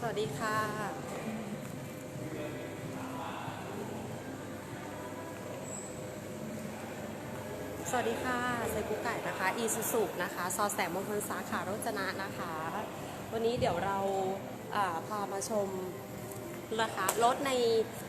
สวัสดีค่ะ สวัสดีค่ะไซกุกไก่นะคะ อีซูซุนะคะ ซอแสงมงคลสาขาโรจนะนะคะ วันนี้เดี๋ยวเราอ่าพามาชมราคารถใน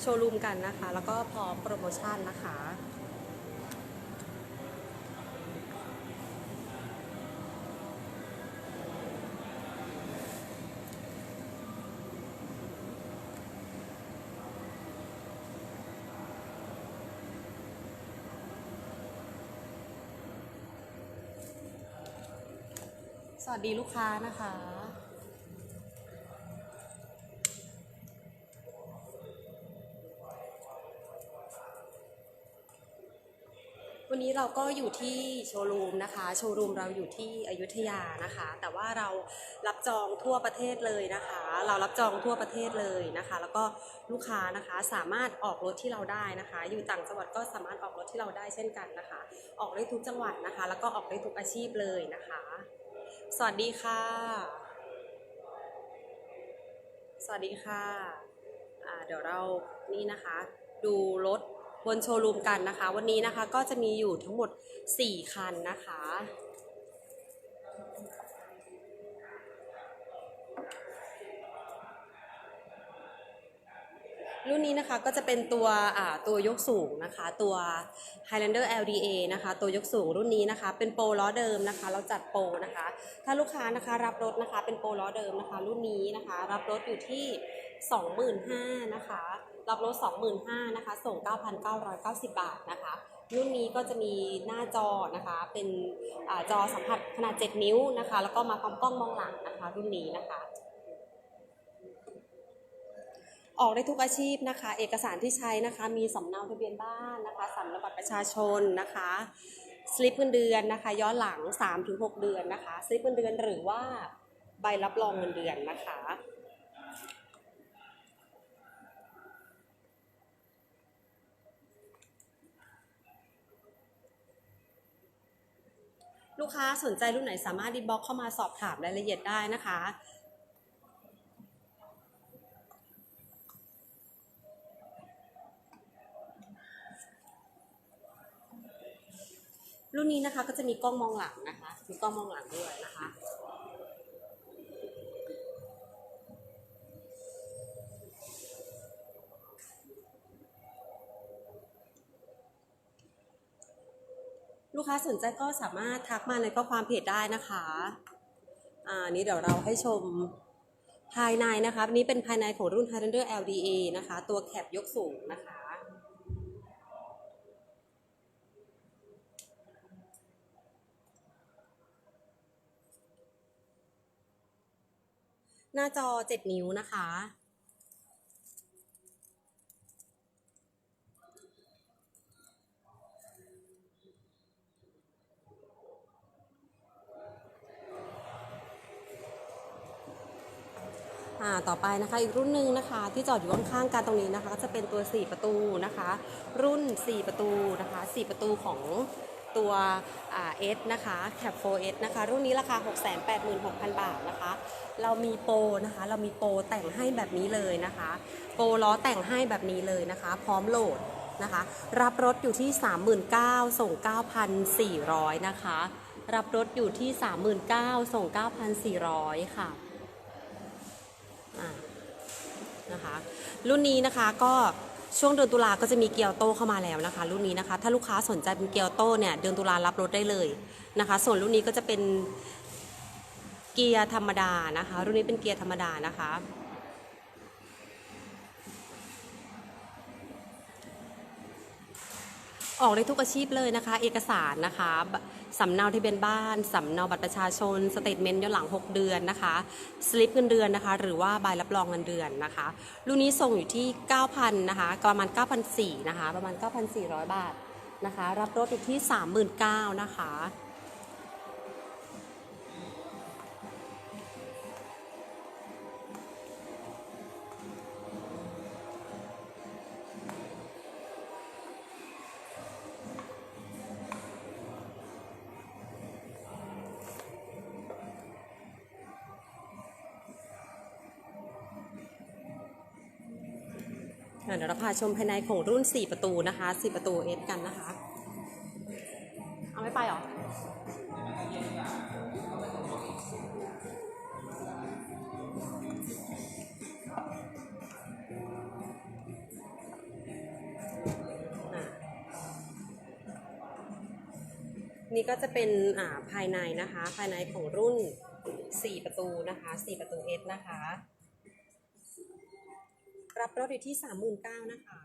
โชว์รูมกันนะคะ แล้วก็พร้อมโปรโมชั่นนะคะ สวัสดีลูกค้านะคะ วันนี้เราก็อยู่ที่โชว์รูมนะคะ โชว์รูมเราอยู่ที่อยุธยานะคะ แต่ว่าเรารับจองทั่วประเทศเลยนะคะ เรารับจองทั่วประเทศเลยนะคะ แล้วก็ลูกค้านะคะสามารถออกรถที่เราได้นะคะ อยู่ต่างจังหวัดก็สามารถออกรถที่เราได้เช่นกันนะคะ ออกได้ทุกจังหวัดนะคะ แล้วก็ออกได้ทุกอาชีพเลยนะคะ สวัสดีค่ะ สวัสดีค่ะะเดี๋ยวเรานี่นะคะ ดูรถบนโชว์รูมกันนะคะ วันนี้นะคะก็จะมีอยู่ทั้งหมด 4 คันนะคะ รุ่นนี้นะคะก็จะเป็นตัวอ่าตัวยกสูงนะคะตัว Highlander LDA นะคะตัวยกสูงรุ่นนี้นะคะ เป็นโปรล้อเดิมนะคะ เราจัดโปรนะคะ ถ้าลูกค้านะคะรับรถนะคะเป็นโปรล้อเดิมนะคะ รุ่นนี้นะคะ รับรถอยู่ที่ 25,000นะคะรับรถ 25,000นะคะส่ง 9,990 บาทนะคะรุ่นนี้ก็จะมีหน้าจอนะคะเป็นอาจอสัมผัสขนาด 7 นิ้วนะคะ แล้วก็มาพร้อมกล้องมองหลังนะคะ รุ่นนี้นะคะ ออกได้ทุกอาชีพนะคะ เอกสารที่ใช้นะคะ มีสำเนาทะเบียนบ้านนะคะสำเนาบัตรประชาชนนะคะสลิปเงินเดือนนะคะ ย้อนหลัง 3-6 เดือนนะคะสลิปเงินเดือนหรือว่าใบรับรองเงินเดือนนะคะ ลูกค้าสนใจรุ่นไหนสามารถดีบ็อกเข้ามาสอบถามรายละเอียดได้นะคะ รุ่นนี้นะคะก็จะมีกล้องมองหลังนะคะ มีกล้องมองหลังด้วยนะคะ ลูกค้าสนใจก็สามารถทักมาในข้อความเพจได้นะคะ อ่า นี้เดี๋ยวเราให้ชมภายในนะคะนนี้เป็นภายในของรุ่น Highlander LDA นะคะ ตัวแคปยกสูงนะคะ หน้าจอ 7 นิ้วนะคะอ่าต่อไปนะคะอีกรุ่นหนึ่งนะคะที่จอดอยู่ข้างๆกันตรงนี้นะคะ ก็จะเป็นตัว 4 ประตูนะคะ รุ่น 4 ประตูนะคะ 4 ประตูของ ตัวเอ่า S นะแคะ Cap 4S นะคะ รุ่นนี้ราคา 686,000 บาทนะคะ เรามีโปรนะคะ เรามีโปรแต่งให้แบบนี้เลยนะคะ โปรล้อแต่งให้แบบนี้เลยนะคะ พร้อมโหลดนะคะ รับรถอยู่ที่ 39,000ส่ง 9,400 นะคะ รับรถอยู่ที่ 39,000ส่ง 9,400 ค่ะอ่านะคะ รุ่นนี้นะคะก็ ช่วงเดือนตุลาก็จะมีเกียวโตเข้ามาแล้วนะคะ รุ่นนี้นะคะ ถ้าลูกค้าสนใจเป็นเกียวโตเนี่ยเดือนตุลารับรถได้เลยนะคะ ส่วนรุ่นนี้ก็จะเป็นเกียร์ธรรมดานะคะ รุ่นนี้เป็นเกียร์ธรรมดานะคะออกได้ทุกอาชีพเลยนะคะ เอกสารนะคะ สำเนาทะเบียนบ้าน สำเนาบัตรประชาชน สเตทเมนต์ย้อนหลัง 6 เดือนนะคะ สลิปเงินเดือนนะคะ หรือว่าใบรับรองเงินเดือนนะคะ รุ่นนี้ส่งอยู่ที่ 9,000นะคะ ประมาณ 9,400นะคะ ประมาณ 9,400 บาทนะคะ รับรถอยู่ที่ 39,000นะคะ เดี๋ยวเราพาชมภายในของรุ่น 4 ประตูนะคะ 4 ประตู S กันนะคะ เอาไม่ไปหรอนี่ก็จะเป็นอ่าภายในนะคะ ภายในของรุ่น 4 ประตูนะคะ 4 ประตู S นะคะ รับรถอยู่ที่39,000นะคะ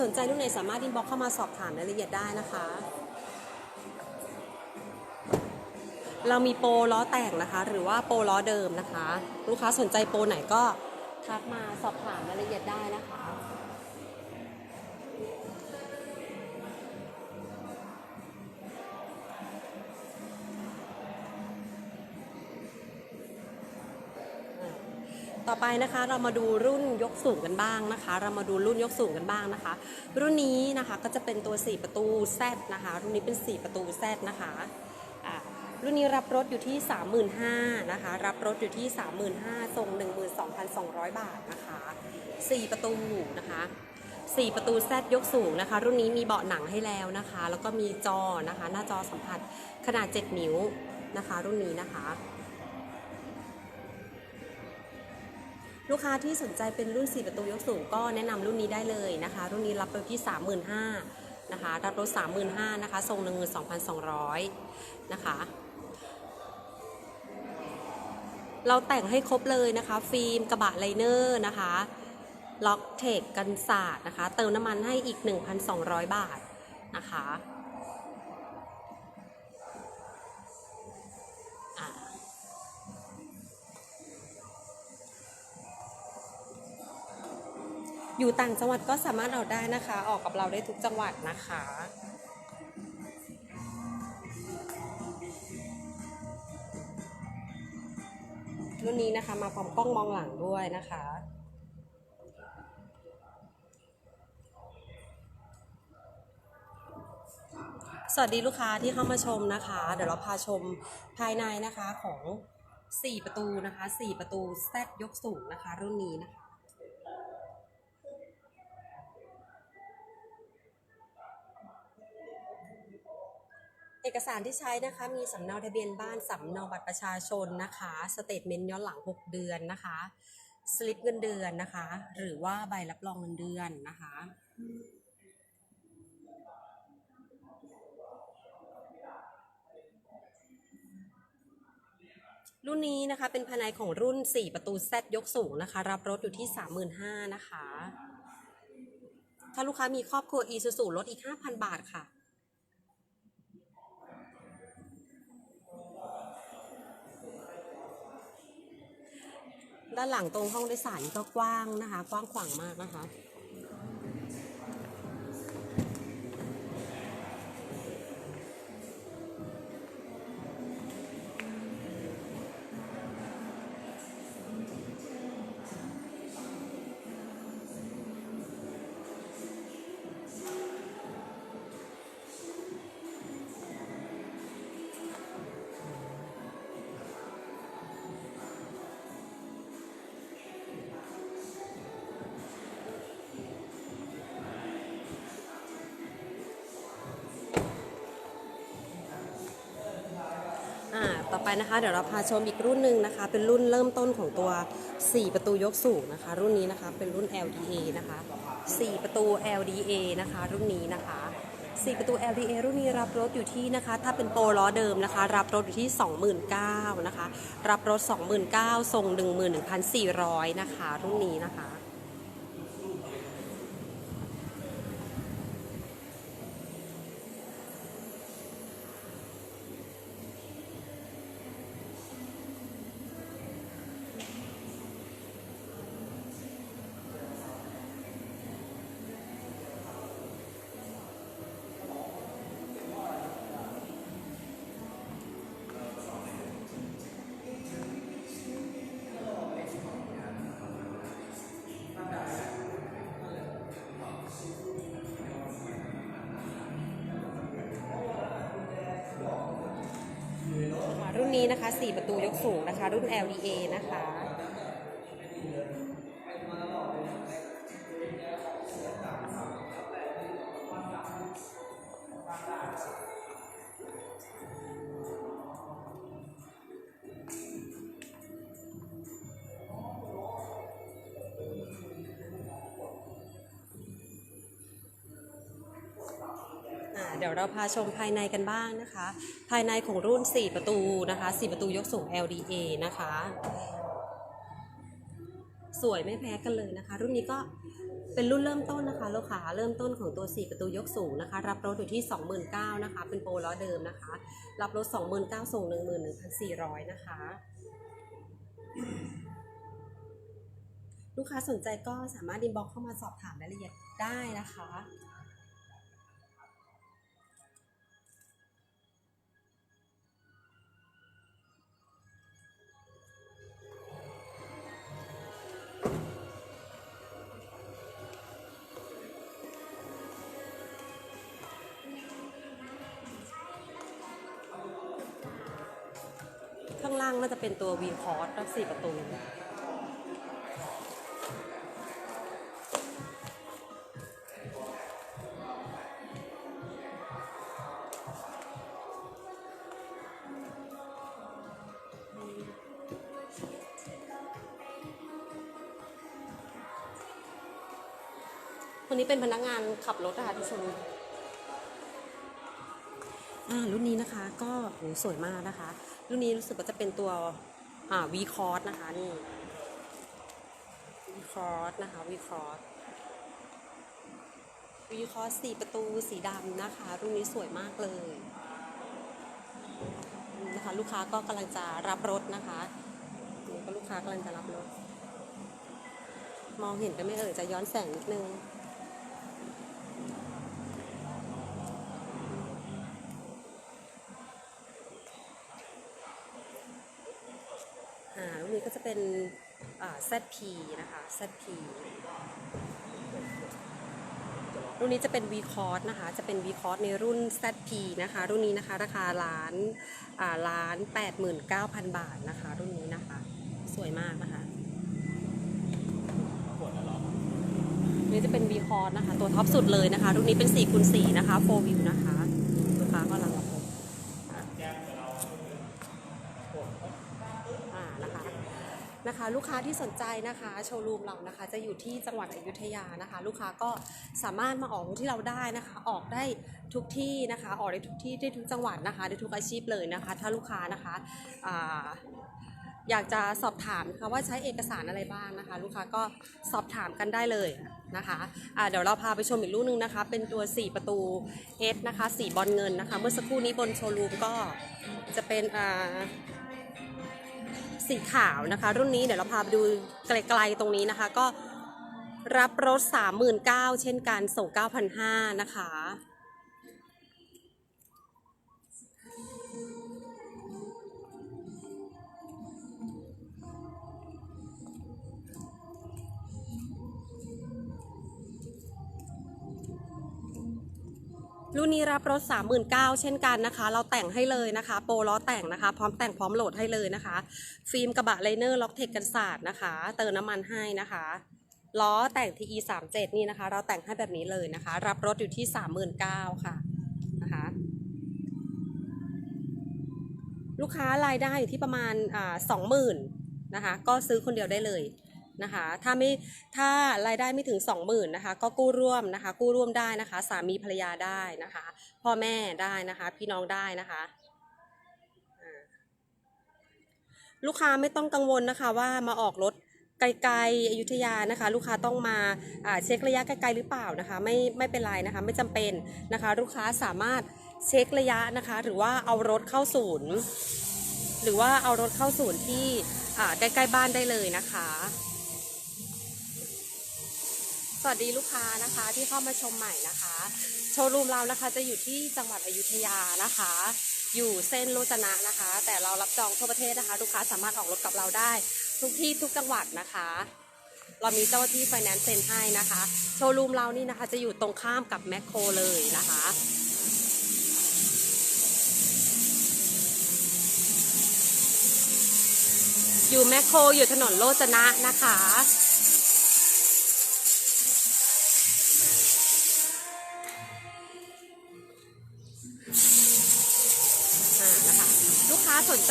สนใจรุ่นไหนสามารถอินบ็อกเข้ามาสอบถามรายละเอียดได้นะคะ เรามีโปรล้อแต่งนะคะ หรือว่าโปรล้อเดิมนะคะ ลูกค้าสนใจโปรไหนก็ทักมาสอบถามรายละเอียดได้นะคะ ต่อไปนะคะเรามาดูรุ่นยกสูงกันบ้างนะคะ เรามาดูรุ่นยกสูงกันบ้างนะคะ รุ่นนี้นะคะก็จะเป็นตัว 4 ประตู Z นะคะ รุ่นนี้เป็น 4 ประตู Z นะคะรุ่นนี้รับรถอยู่ที่ 35,000นะคะ รับรถอยู่ที่ 35,000ส่ง 12,200 บาทนะคะ 4 ประตูนะคะ4 ประตู Z ยกสูงนะคะ รุ่นนี้มีเบาะหนังให้แล้วนะคะ แล้วก็มีจอนะคะ หน้าจอสัมผัสขนาด 7 นิ้วนะคะ รุ่นนี้นะคะ ลูกค้าที่สนใจเป็นรุ่น 4 ประตูยกสูงก็แนะนำรุ่นนี้ได้เลยนะคะ รุ่นนี้รับรถที่ 35,000นะคะ รับรถ35,000นะคะทรง12,200นะคะ เราแต่งให้ครบเลยนะคะ ฟิล์มกระบะไลเนอร์นะคะล็อกเทคกันศาสตร์นะคะ เติมน้ำมันให้อีก 1,200 บาทนะคะ อยู่ต่างจังหวัดก็สามารถเอาได้นะคะ ออกกับเราได้ทุกจังหวัดนะคะรุ่นนี้นะคะมาพร้อมกล้องมองหลังด้วยนะคะ สวัสดีลูกค้าที่เข้ามาชมนะคะ เดี๋ยวเราพาชมภายในนะคะของ 4 ประตูนะคะ 4 ประตูแซดยกสูงนะคะ รุ่นนี้นะคะ เอกสารที่ใช้นะคะมีสำเนาทะเบียนบ้านสำเนาบัตรประชาชนนะคะสเตทเมนต์ย้อนหลัง 6 เดือนนะคะสลิปเงินเดือนนะคะ หรือว่าใบรับรองเงินเดือนนะคะ รุ่นนี้นะคะเป็นภายในของรุ่น 4 ประตู Z ยกสูงนะคะ รับรถอยู่ที่ 35,000นะคะ ถ้าลูกค้ามีครอบครัว e s u s u ลดอีก 5,000 บาทค่ะ ด้านหลังตรงห้องโดยสารก็กว้างนะคะ กว้างขวางมากนะคะ ไปนะคะเดี๋ยวเราพาชมอีกรุ่นหนึ่งนะคะ เป็นรุ่นเริ่มต้นของตัว 4 ประตูยกสูงนะคะ รุ่นนี้นะคะเป็นรุ่น LDA นะคะ 4 ประตู LDA นะคะ รุ่นนี้นะคะ 4 ประตู LDA รุ่นนี้รับรถอยู่ที่นะคะ ถ้าเป็นโปรล้อเดิมนะคะ รับรถอยู่ที่ 29,000นะคะ รับรถ 29,000ส่ง11,400นะคะ รุ่นนี้นะคะ รุ่นะคะ 4 ประตูยกสูงนะคะ รุ่น LDA นะคะ เราพาชมภายในกันบ้างนะคะ ภายในของรุ่น 4 ประตูนะคะ 4 ประตูยกสูง LDA นะคะ สวยไม่แพ้กันเลยนะคะ รุ่นนี้ก็เป็นรุ่นเริ่มต้นนะคะลูกค้าเริ่มต้นของตัว 4 ประตูยกสูงนะคะ รับรถอยู่ที่ 29,000นะคะ เป็นโปรล้อเดิมนะคะ รับรถ 29,000ส่ง 11,400 นะคะ ลูกค้าสนใจก็สามารถดินบ็อกเข้ามาสอบถามรายละเอียดได้นะคะ ข้างล่างน่าจะเป็นตัว V c o r s รับสี่ประตูคนนี้เป็นพนักงานขับรถนะคะที่ชมรุ่นนี้นะคะก็สวยมากนะคะ รุ่นนี้รู้สึกว่าจะเป็นตัวอ่า V c o r s นะคะนี่ V c o r s นะคะ V c o r s V c o r s สี่ประตูสีดำนะคะ รุ่นนี้สวยมากเลยนะคะลูกค้าก็กำลังจะรับรถนะคะนี่ก็ลูกค้ากำลังจะรับรถ มองเห็นกันไหม่เอ่ยจะย้อนแสงนิดนึง อ่ารุ่นนี้ก็จะเป็นอ่า ZP นะคะ ZP รุ่นนี้จะเป็น V c o r s นะคะ จะเป็น V c o r s ในรุ่น ZP นะคะ รุ่นนี้นะคะ ราคาล้านอ่าล้านแปดหมื่นเก้าพันบาทนะคะ รุ่นนี้นะคะ สวยมากนะคะนี่จะเป็น V c o r s นะคะ ตัวท็อปสุดเลยนะคะ รุ่นนี้เป็น4คูณ4นะคะ 4 view นะคะ ลูกค้าก็รังรับชมอ่านะคะ นะคะ ลูกค้าที่สนใจนะคะโชว์รูมเรานะคะ จะอยู่ที่จังหวัดอยุธยานะคะ ลูกค้าก็สามารถมาออกรถที่เราได้นะคะ ออกได้ทุกที่นะคะ ออกได้ทุกที่ได้ทุกจังหวัดนะคะ ได้ทุกอาชีพเลยนะคะ ถ้าลูกค้านะคะอยากจะสอบถามนะคะว่าใช้เอกสารอะไรบ้างนะคะ ลูกค้าก็สอบถามกันได้เลยนะคะะเดี๋ยวเราพาไปชมอีกรุ่นหนึงนะคะ เป็นตัว 4 ประตู S นะคะ สีบอลเงินนะคะ เมื่อสักครู่นี้บนโชว์รูมก็จะเป็นอ่า สีขาวนะคะ รุ่นนี้เดี๋ยวเราพาไปดูไกลๆตรงนี้นะคะ ก็รับรถ 39,000เช่นกันส่ง9,500นะคะ รุ่นนี้รับรถ 39,000เช่นกันนะคะ เราแต่งให้เลยนะคะ โปรล้อแต่งนะคะ พร้อมแต่งพร้อมโหลดให้เลยนะคะ ฟิล์มกระบะไลเนอร์ล็อกเทคกันศาสตร์นะคะ เติมน้ำมันให้นะคะล้อแต่ง TE 3 7นี่นะคะ เราแต่งให้แบบนี้เลยนะคะ รับรถอยู่ที่ 39,000ค่ะนะคะลูกค้ารายได้อยู่ที่ประมาณอ่า20,000นะคะ ก็ซื้อคนเดียวได้เลย นะคะ ถ้าไม่ถ้ารายได้ไม่ถึง 20,000นะคะ ก็กู้ร่วมนะคะ กู้ร่วมได้นะคะ สามีภรรยาได้นะคะ พ่อแม่ได้นะคะ พี่น้องได้นะคะลูกค้าไม่ต้องกังวลนะคะว่ามาออกรถไกลๆอยุธยานะคะ ลูกค้าต้องมาเช็คระยะไกลๆหรือเปล่านะคะ ไม่ไม่เป็นไรนะคะ ไม่จำเป็นนะคะ ลูกค้าสามารถเช็คระยะนะคะ หรือว่าเอารถเข้าศูนย์ หรือว่าเอารถเข้าศูนย์ที่ใกล้ๆบ้านได้เลยนะคะ สวัสดีลูกค้านะคะที่เข้ามาชมใหม่นะคะ โชว์รูมเรานะคะจะอยู่ที่จังหวัดอยุธยานะคะ อยู่เส้นโรจนะนะคะ แต่เรารับจองทั่วประเทศนะคะ ลูกค้าสามารถออกรถกับเราได้ ทุกที่ทุกจังหวัดนะคะ เรามีเจ้าหน้าที่ไฟแนนซ์เซ็นให้นะคะ โชว์รูมเรานี่นะคะ จะอยู่ตรงข้ามกับแมคโครเลยนะคะอยู่แมคโครอยู่ถนนโลจนะนะคะ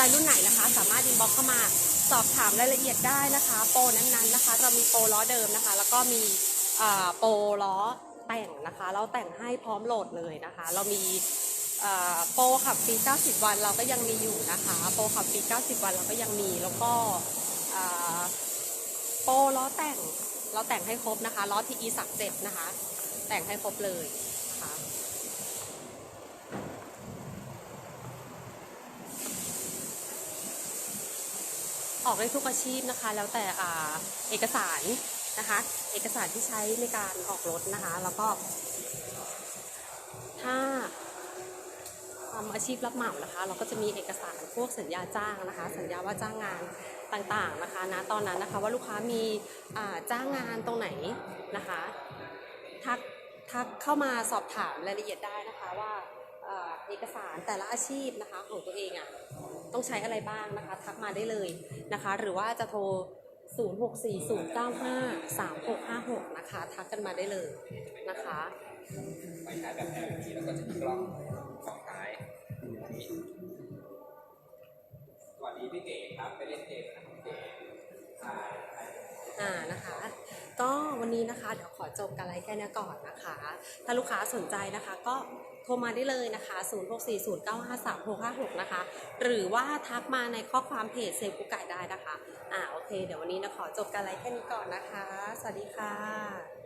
ใจรุ่นไหนนะคะ สามารถอินบ็อกเข้ามาสอบถามรายละเอียดได้นะคะ โปรนั้นๆนะคะ เรามีโปรล้อเดิมนะคะ แล้วก็มีอ่าโปรล้อแต่งนะคะ เราแต่งให้พร้อมโหลดเลยนะคะ เรามีอ่าโปรขับฟรี 90 วันเราก็ยังมีอยู่นะคะ โปรขับฟรี 90 วันเราก็ยังมี แล้วก็อ่าโปรล้อแต่ง เราแต่งให้ครบนะคะ ล้อ TE 37นะคะ แต่งให้ครบเลยนะคะ ออกได้ทุกอาชีพนะคะ แล้วแต่เอกสารนะคะ เอกสารที่ใช้ในการออกรถนะคะ แล้วก็ ถ้าทำอาชีพรับเหมานะคะ เราก็จะมีเอกสารพวกสัญญาจ้างนะคะ สัญญาว่าจ้างงานต่างๆนะคะนะตอนนั้นนะคะว่าลูกค้ามีจ้างงานตรงไหนนะคะทักทักเข้ามาสอบถามรายละเอียดได้นะคะว่าเอ่อเอกสารแต่ละอาชีพนะคะของตัวเองอะ ต้องใช้อะไรบ้างนะคะทักมาได้เลยนะคะ หรือว่าจะโทร 0640953656 นะคะ ทักกันมาได้เลยนะคะไฟฉายแบบ LED แล้วก็จะมีกล้องสองท้ายสวัสดีพี่เก๋ครับไปเล่นเกมนะพี่เก๋ใช่อ่านะคะ ก็วันนี้นะคะเดี๋ยวขอจบการไลฟ์แค่นี้ก่อนนะคะ ถ้าลูกค้าสนใจนะคะก็โทรมาได้เลยนะคะ 0640953656 นะคะ หรือว่าทักมาในข้อความเพจเซลกุไก่ได้นะคะ อ่าโอเค เดี๋ยววันนี้นะขอจบการไลฟ์แค่นี้ก่อนนะคะ สวัสดีค่ะ